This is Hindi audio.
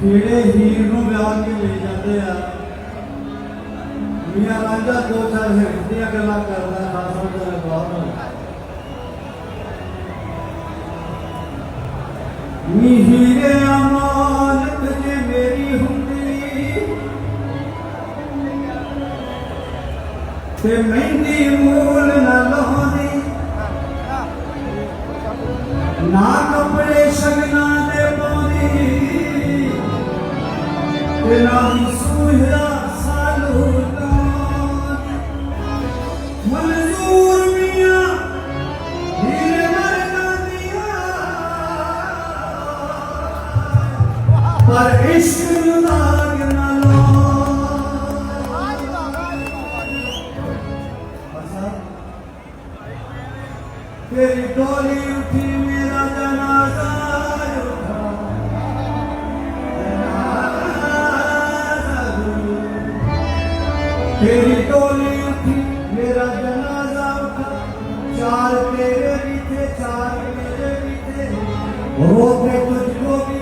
ਜਿਹੜੇ ਹੀਰ ਨੂੰ ਵਿਆਹ ਕੇ ਲੈ ਜਾਂਦੇ ਆ ਮੀਆਂ ਰਾਂਝਾ ਦੋ ਚਾਰ ਹਿਰਦ ਦੀਆਂ ਗੱਲਾਂ ਕਰਦਾ ਖਾਸਾ ਤੇਰੇ ਬਾਅਦ ਨੀ ਹੀਰੇ ਅਮਾਨਤ ਜੇ ਮੇਰੀ ਹੁੰਦੀ ਤੇ ਮਹਿੰਦੀ ਮੂਲ ਨਾ ਲਾਉਂਦੀ ਨਾ ਕੱਪੜੇ ਸ਼ਗਨਾਂ तेरी डोली उठी मेरा जनाजा तेरी टोली उठी, मेरा जनाजा उठा। चार तेरे भी थे, चार मेरे भी थे। रोते तुझको भी